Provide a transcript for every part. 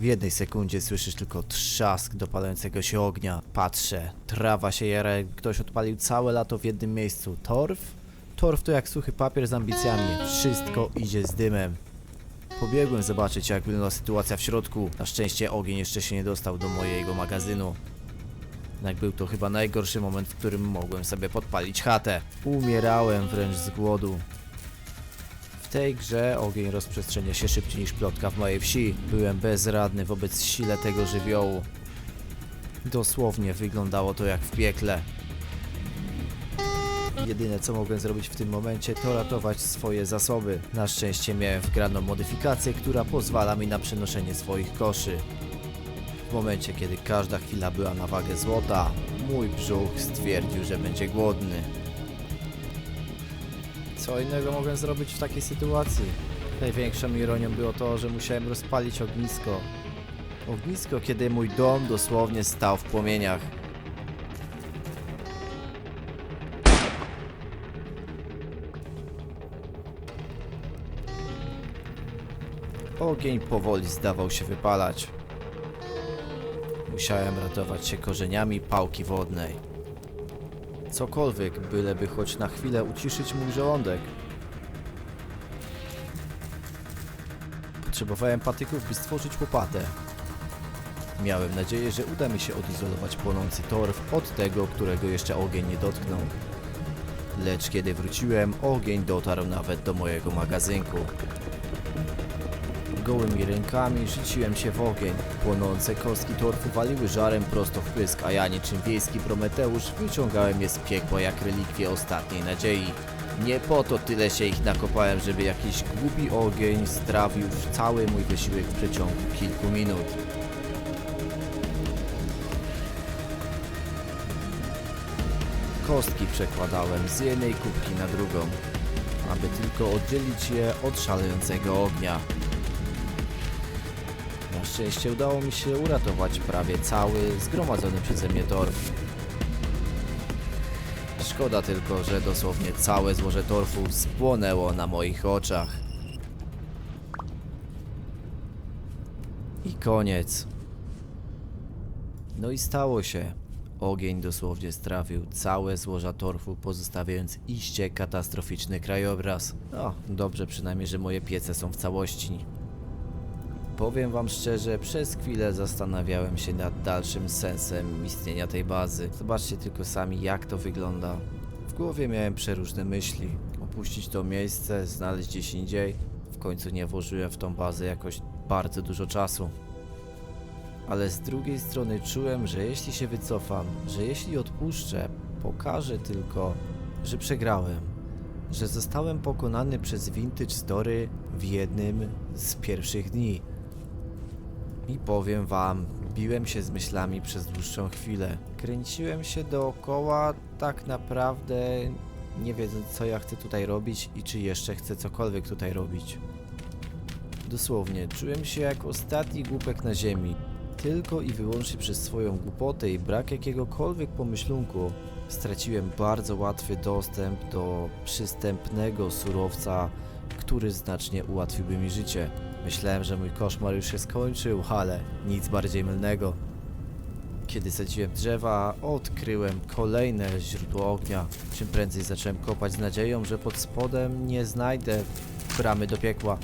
W jednej sekundzie słyszysz tylko trzask dopalającego się ognia. Patrzę, trawa się jara, ktoś odpalił całe lato w jednym miejscu. Torf? Torf to jak suchy papier z ambicjami. Wszystko idzie z dymem. Pobiegłem zobaczyć, jak wygląda sytuacja w środku. Na szczęście ogień jeszcze się nie dostał do mojego magazynu. Jednak był to chyba najgorszy moment, w którym mogłem sobie podpalić chatę. Umierałem wręcz z głodu. Tej grze ogień rozprzestrzenia się szybciej niż plotka w mojej wsi. Byłem bezradny wobec sile tego żywiołu. Dosłownie wyglądało to jak w piekle. Jedyne co mogłem zrobić w tym momencie to ratować swoje zasoby. Na szczęście miałem wgraną modyfikację, która pozwala mi na przenoszenie swoich koszy. W momencie, kiedy każda chwila była na wagę złota, mój brzuch stwierdził, że będzie głodny. Co innego mogłem zrobić w takiej sytuacji? Największą ironią było to, że musiałem rozpalić ognisko. Ognisko, kiedy mój dom dosłownie stał w płomieniach. Ogień powoli zdawał się wypalać. Musiałem ratować się korzeniami pałki wodnej. Cokolwiek, byleby choć na chwilę uciszyć mój żołądek. Potrzebowałem patyków, by stworzyć łopatę. Miałem nadzieję, że uda mi się odizolować płonący torf od tego, którego jeszcze ogień nie dotknął. Lecz kiedy wróciłem, ogień dotarł nawet do mojego magazynku. Gołymi rękami rzuciłem się w ogień. Płonące kostki torfu waliły żarem prosto w pysk, a ja niczym wiejski Prometeusz wyciągałem je z piekła jak relikwie ostatniej nadziei. Nie po to tyle się ich nakopałem, żeby jakiś głupi ogień strawił cały mój wysiłek w przeciągu kilku minut. Kostki przekładałem z jednej kubki na drugą, aby tylko oddzielić je od szalejącego ognia. Szczęście udało mi się uratować prawie cały zgromadzony przeze mnie torf. Szkoda tylko, że dosłownie całe złoże torfu spłonęło na moich oczach. I koniec. No i stało się. Ogień dosłownie strawił całe złoża torfu, pozostawiając iście katastroficzny krajobraz. O, dobrze przynajmniej, że moje piece są w całości. Powiem wam szczerze, przez chwilę zastanawiałem się nad dalszym sensem istnienia tej bazy. Zobaczcie tylko sami jak to wygląda. W głowie miałem przeróżne myśli. Opuścić to miejsce, znaleźć gdzieś indziej. W końcu nie włożyłem w tą bazę jakoś bardzo dużo czasu. Ale z drugiej strony czułem, że jeśli się wycofam, że jeśli odpuszczę, pokażę tylko, że przegrałem. Że zostałem pokonany przez Vintage Story w jednym z pierwszych dni. I powiem wam, biłem się z myślami przez dłuższą chwilę. Kręciłem się dookoła, tak naprawdę nie wiedząc co ja chcę tutaj robić i czy jeszcze chcę cokolwiek tutaj robić. Dosłownie, czułem się jak ostatni głupek na ziemi. Tylko i wyłącznie przez swoją głupotę i brak jakiegokolwiek pomyślunku straciłem bardzo łatwy dostęp do przystępnego surowca, który znacznie ułatwiłby mi życie. Myślałem, że mój koszmar już się skończył, ale nic bardziej mylnego. Kiedy sadziłem drzewa, odkryłem kolejne źródło ognia. Czym prędzej zacząłem kopać z nadzieją, że pod spodem nie znajdę bramy do piekła.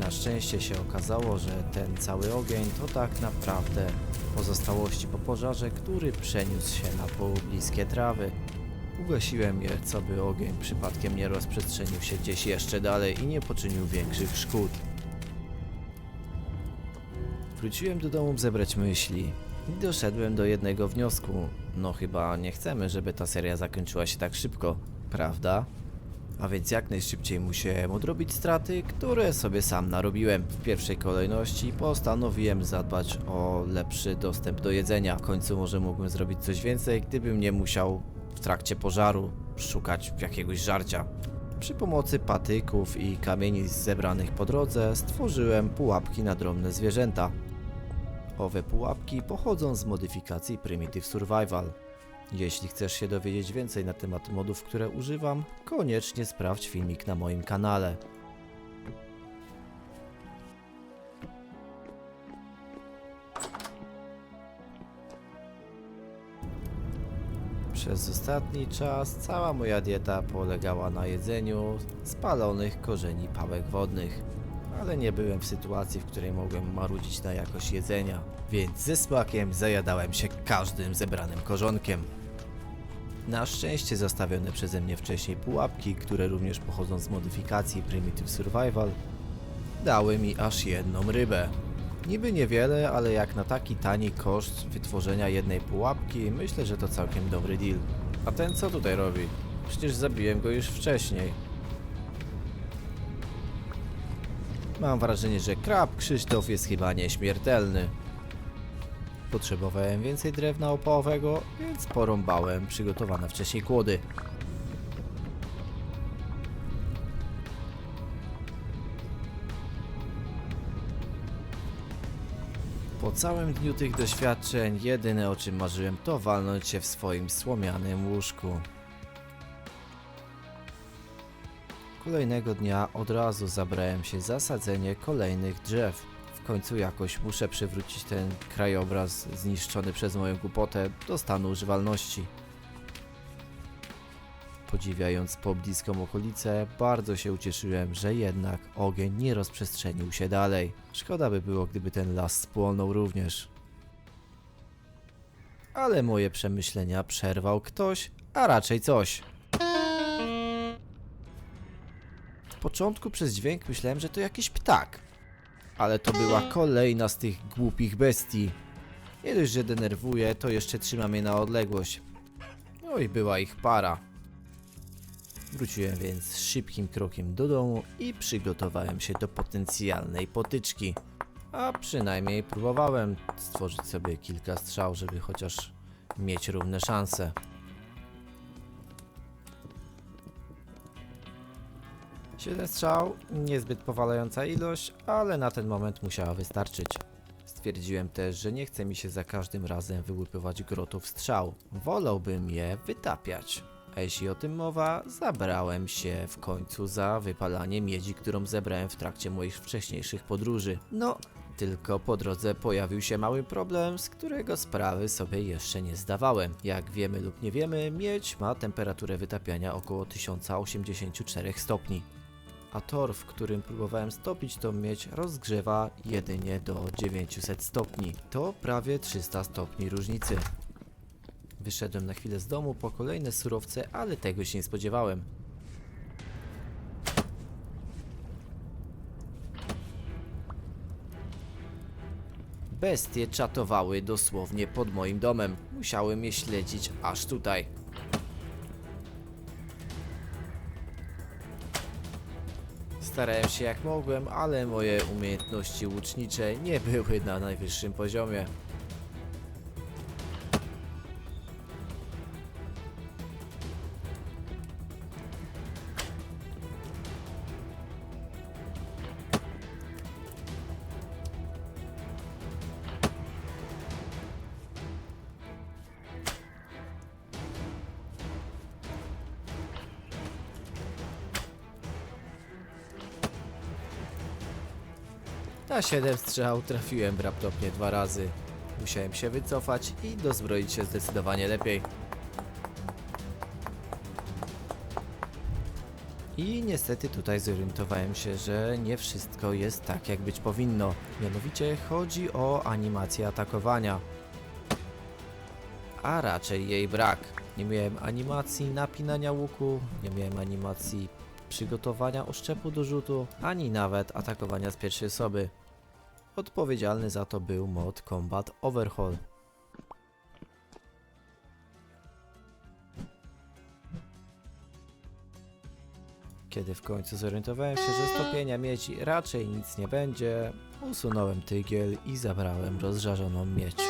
Na szczęście się okazało, że ten cały ogień to tak naprawdę pozostałości po pożarze, który przeniósł się na pobliskie trawy. Ugasiłem je, co by ogień przypadkiem nie rozprzestrzenił się gdzieś jeszcze dalej i nie poczynił większych szkód. Wróciłem do domu zebrać myśli i doszedłem do jednego wniosku. No chyba nie chcemy, żeby ta seria zakończyła się tak szybko, prawda? A więc jak najszybciej musiałem odrobić straty, które sobie sam narobiłem. W pierwszej kolejności postanowiłem zadbać o lepszy dostęp do jedzenia. W końcu może mógłbym zrobić coś więcej, gdybym nie musiał w trakcie pożaru szukać jakiegoś żarcia. Przy pomocy patyków i kamieni zebranych po drodze stworzyłem pułapki na drobne zwierzęta. Owe pułapki pochodzą z modyfikacji Primitive Survival. Jeśli chcesz się dowiedzieć więcej na temat modów, które używam, koniecznie sprawdź filmik na moim kanale. Przez ostatni czas cała moja dieta polegała na jedzeniu spalonych korzeni pałek wodnych. Ale nie byłem w sytuacji, w której mogłem marudzić na jakość jedzenia, więc ze smakiem zajadałem się każdym zebranym korzonkiem. Na szczęście zastawione przeze mnie wcześniej pułapki, które również pochodzą z modyfikacji Primitive Survival, dały mi aż jedną rybę. Niby niewiele, ale jak na taki tani koszt wytworzenia jednej pułapki, myślę, że to całkiem dobry deal. A ten co tutaj robi? Przecież zabiłem go już wcześniej. Mam wrażenie, że krab Krzysztof jest chyba nieśmiertelny. Potrzebowałem więcej drewna opałowego, więc porąbałem przygotowane wcześniej kłody. Po całym dniu tych doświadczeń, jedyne o czym marzyłem to walnąć się w swoim słomianym łóżku. Kolejnego dnia od razu zabrałem się za sadzenie kolejnych drzew. W końcu jakoś muszę przywrócić ten krajobraz zniszczony przez moją głupotę do stanu używalności. Podziwiając pobliską okolicę, bardzo się ucieszyłem, że jednak ogień nie rozprzestrzenił się dalej. Szkoda by było, gdyby ten las spłonął również. Ale moje przemyślenia przerwał ktoś, a raczej coś. W początku przez dźwięk myślałem, że to jakiś ptak. Ale to była kolejna z tych głupich bestii. Nie dość, że denerwuje, to jeszcze trzyma mnie na odległość. No i była ich para. Wróciłem więc szybkim krokiem do domu i przygotowałem się do potencjalnej potyczki. A przynajmniej próbowałem stworzyć sobie kilka strzał, żeby chociaż mieć równe szanse. Siedem strzał, niezbyt powalająca ilość, ale na ten moment musiała wystarczyć. Stwierdziłem też, że nie chce mi się za każdym razem wyłypywać grotów strzał. Wolałbym je wytapiać. Jeśli o tym mowa, zabrałem się w końcu za wypalanie miedzi, którą zebrałem w trakcie moich wcześniejszych podróży. No, tylko po drodze pojawił się mały problem, z którego sprawy sobie jeszcze nie zdawałem. Jak wiemy lub nie wiemy, miedź ma temperaturę wytapiania około 1084 stopni. A tor, w którym próbowałem stopić tą miedź, rozgrzewa jedynie do 900 stopni. To prawie 300 stopni różnicy. Wyszedłem na chwilę z domu po kolejne surowce, ale tego się nie spodziewałem. Bestie czatowały dosłownie pod moim domem. Musiałem je śledzić aż tutaj. Starałem się jak mogłem, ale moje umiejętności łucznicze nie były na najwyższym poziomie. Na 7 strzał trafiłem raptopnie dwa razy. Musiałem się wycofać i dozbroić się zdecydowanie lepiej. I niestety tutaj zorientowałem się, że nie wszystko jest tak jak być powinno. Mianowicie chodzi o animację atakowania. A raczej jej brak. Nie miałem animacji napinania łuku, nie miałem animacji przygotowania oszczepu do rzutu, ani nawet atakowania z pierwszej osoby. Odpowiedzialny za to był mod Combat Overhaul. Kiedy w końcu zorientowałem się, że stopienia miedzi raczej nic nie będzie, usunąłem tygiel i zabrałem rozżarzoną miedź.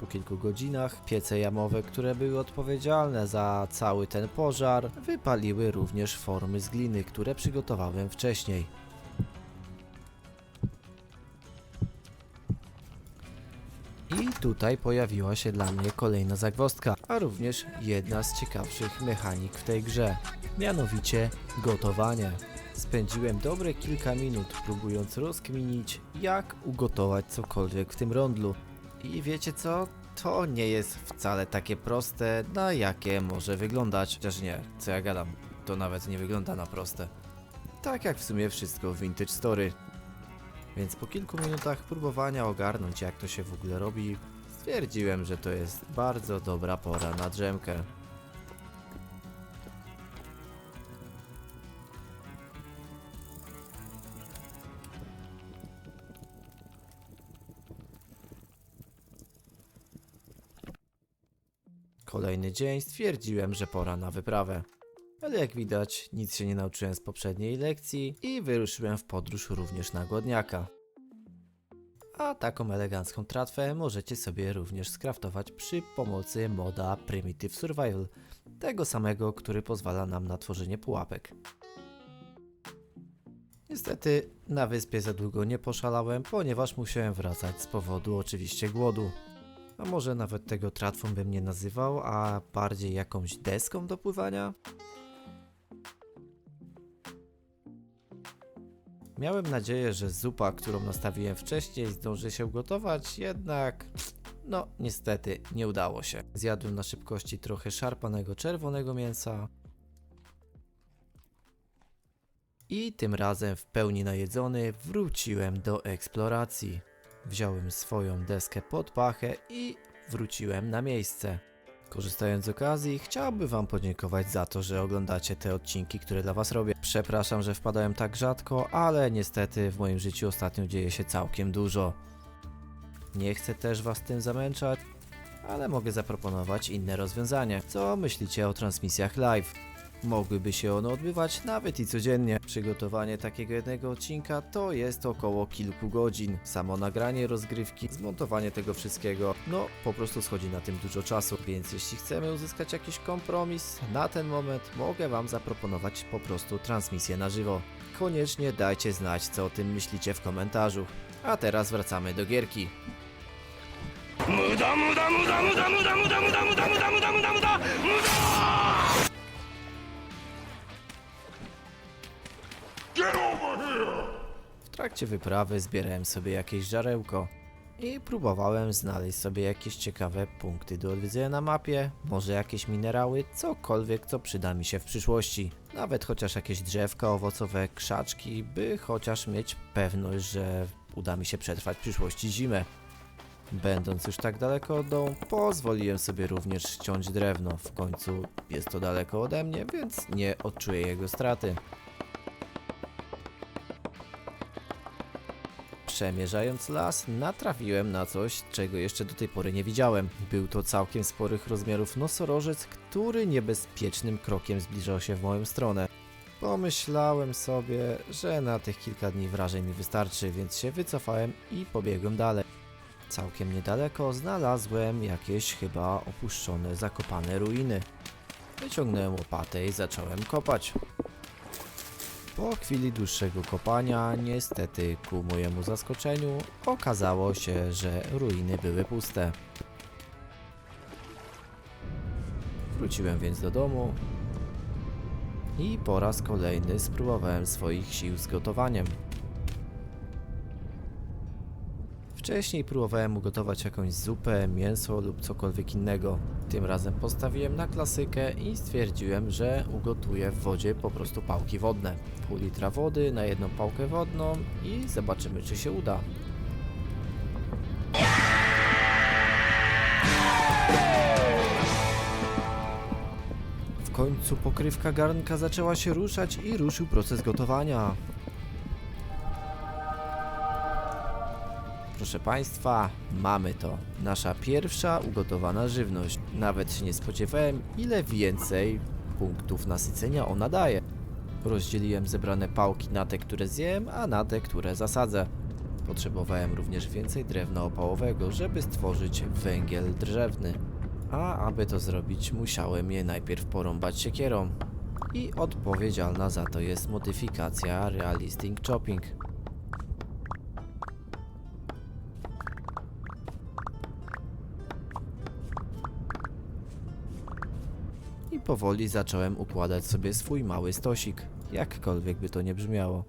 Po kilku godzinach piece jamowe, które były odpowiedzialne za cały ten pożar, wypaliły również formy z gliny, które przygotowałem wcześniej. Tutaj pojawiła się dla mnie kolejna zagwozdka, a również jedna z ciekawszych mechanik w tej grze, mianowicie gotowanie. Spędziłem dobre kilka minut próbując rozkminić, jak ugotować cokolwiek w tym rondlu. I wiecie co? to nie jest wcale takie proste, na jakie może wyglądać. Chociaż nie, co ja gadam, to nawet nie wygląda na proste. Tak jak w sumie wszystko w Vintage Story. Więc po kilku minutach próbowania ogarnąć jak to się w ogóle robi, stwierdziłem, że to jest bardzo dobra pora na drzemkę. Kolejny dzień stwierdziłem, że pora na wyprawę. Ale jak widać, nic się nie nauczyłem z poprzedniej lekcji i wyruszyłem w podróż również na głodniaka. A taką elegancką tratwę możecie sobie również skraftować przy pomocy moda Primitive Survival, tego samego, który pozwala nam na tworzenie pułapek. Niestety na wyspie za długo nie poszalałem, ponieważ musiałem wracać z powodu oczywiście głodu. A może nawet tego tratwą bym nie nazywał, a bardziej jakąś deską do pływania? Miałem nadzieję, że zupa, którą nastawiłem wcześniej, zdąży się ugotować, jednak no niestety nie udało się. Zjadłem na szybkości trochę szarpanego czerwonego mięsa. I tym razem w pełni najedzony wróciłem do eksploracji. Wziąłem swoją deskę pod pachę i wróciłem na miejsce. Korzystając z okazji, chciałbym Wam podziękować za to, że oglądacie te odcinki, które dla Was robię. Przepraszam, że wpadałem tak rzadko, ale niestety w moim życiu ostatnio dzieje się całkiem dużo. Nie chcę też Was tym zamęczać, ale mogę zaproponować inne rozwiązanie. Co myślicie o transmisjach live? Mogłyby się one odbywać nawet i codziennie. Przygotowanie takiego jednego odcinka to jest około kilku godzin. Samo nagranie rozgrywki, zmontowanie tego wszystkiego, no po prostu schodzi na tym dużo czasu. Więc jeśli chcemy uzyskać jakiś kompromis, na ten moment mogę Wam zaproponować po prostu transmisję na żywo. Koniecznie dajcie znać, co o tym myślicie w komentarzu. A teraz wracamy do gierki. Muda, muda, muda, muda, muda, muda, muda, muda, muda, muda, muda, muda, muda, muda! Trakcie wyprawy zbierałem sobie jakieś żarełko i próbowałem znaleźć sobie jakieś ciekawe punkty do odwiedzenia na mapie, może jakieś minerały, cokolwiek co przyda mi się w przyszłości. Nawet chociaż jakieś drzewka owocowe, krzaczki, by chociaż mieć pewność, że uda mi się przetrwać w przyszłości zimę. Będąc już tak daleko od domu, pozwoliłem sobie również ściąć drewno. W końcu jest to daleko ode mnie, więc nie odczuję jego straty. Przemierzając las, natrafiłem na coś, czego jeszcze do tej pory nie widziałem. Był to całkiem sporych rozmiarów nosorożec, który niebezpiecznym krokiem zbliżał się w moją stronę. Pomyślałem sobie, że na tych kilka dni wrażeń mi wystarczy, więc się wycofałem i pobiegłem dalej. Całkiem niedaleko znalazłem jakieś chyba opuszczone, zakopane ruiny. Wyciągnąłem łopatę i zacząłem kopać. Po chwili dłuższego kopania, niestety ku mojemu zaskoczeniu, okazało się, że ruiny były puste. Wróciłem więc do domu i po raz kolejny spróbowałem swoich sił z gotowaniem. Wcześniej próbowałem ugotować jakąś zupę, mięso lub cokolwiek innego. Tym razem postawiłem na klasykę i stwierdziłem, że ugotuję w wodzie po prostu pałki wodne. Pół litra wody na jedną pałkę wodną i zobaczymy czy się uda. W końcu pokrywka garnka zaczęła się ruszać i ruszył proces gotowania. Proszę Państwa, mamy to. Nasza pierwsza ugotowana żywność. Nawet się nie spodziewałem, ile więcej punktów nasycenia ona daje. Rozdzieliłem zebrane pałki na te, które zjem, a na te, które zasadzę. Potrzebowałem również więcej drewna opałowego, żeby stworzyć węgiel drzewny. A aby to zrobić, musiałem je najpierw porąbać siekierą. I odpowiedzialna za to jest modyfikacja Realistic Chopping. I powoli zacząłem układać sobie swój mały stosik, jakkolwiek by to nie brzmiało.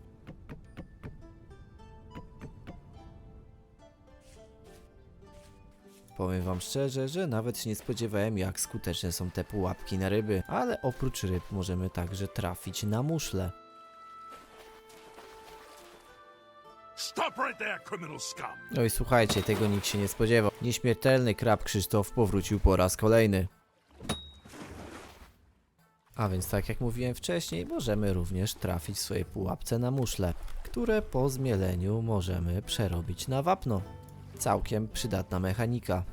powiem wam szczerze, że nawet się nie spodziewałem jak skuteczne są te pułapki na ryby, ale oprócz ryb możemy także trafić na muszle. No i słuchajcie, tego nikt się nie spodziewał. Nieśmiertelny krab Krzysztof powrócił po raz kolejny. A więc tak jak mówiłem wcześniej, możemy również trafić w swojej pułapce na muszle, które po zmieleniu możemy przerobić na wapno. Całkiem przydatna mechanika.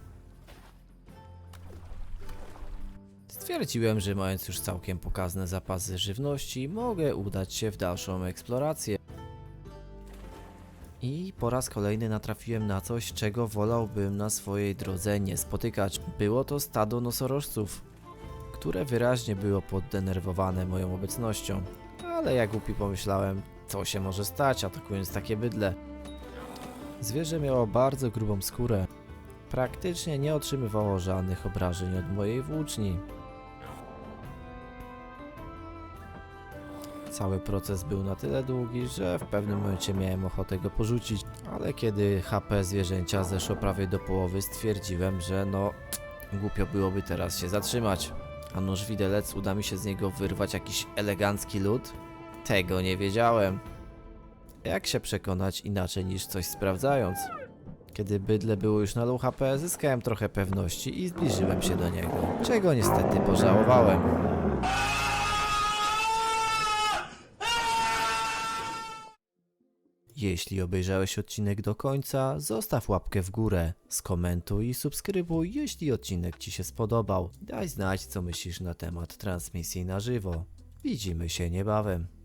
Stwierdziłem, że mając już całkiem pokazne zapasy żywności, mogę udać się w dalszą eksplorację. I po raz kolejny natrafiłem na coś, czego wolałbym na swojej drodze nie spotykać. Było to stado nosorożców, które wyraźnie było poddenerwowane moją obecnością. Ale jak głupi pomyślałem, co się może stać atakując takie bydle. Zwierzę miało bardzo grubą skórę. Praktycznie nie otrzymywało żadnych obrażeń od mojej włóczni. Cały proces był na tyle długi, że w pewnym momencie miałem ochotę go porzucić, ale kiedy HP zwierzęcia zeszło prawie do połowy, stwierdziłem, że no głupio byłoby teraz się zatrzymać. A nóż widelec uda mi się z niego wyrwać jakiś elegancki lód? Tego nie wiedziałem. Jak się przekonać inaczej niż coś sprawdzając? Kiedy bydle było już na low HP, zyskałem trochę pewności i zbliżyłem się do niego, czego niestety pożałowałem. Jeśli obejrzałeś odcinek do końca, zostaw łapkę w górę, skomentuj i subskrybuj, jeśli odcinek Ci się spodobał. Daj znać, co myślisz na temat transmisji na żywo. Widzimy się niebawem.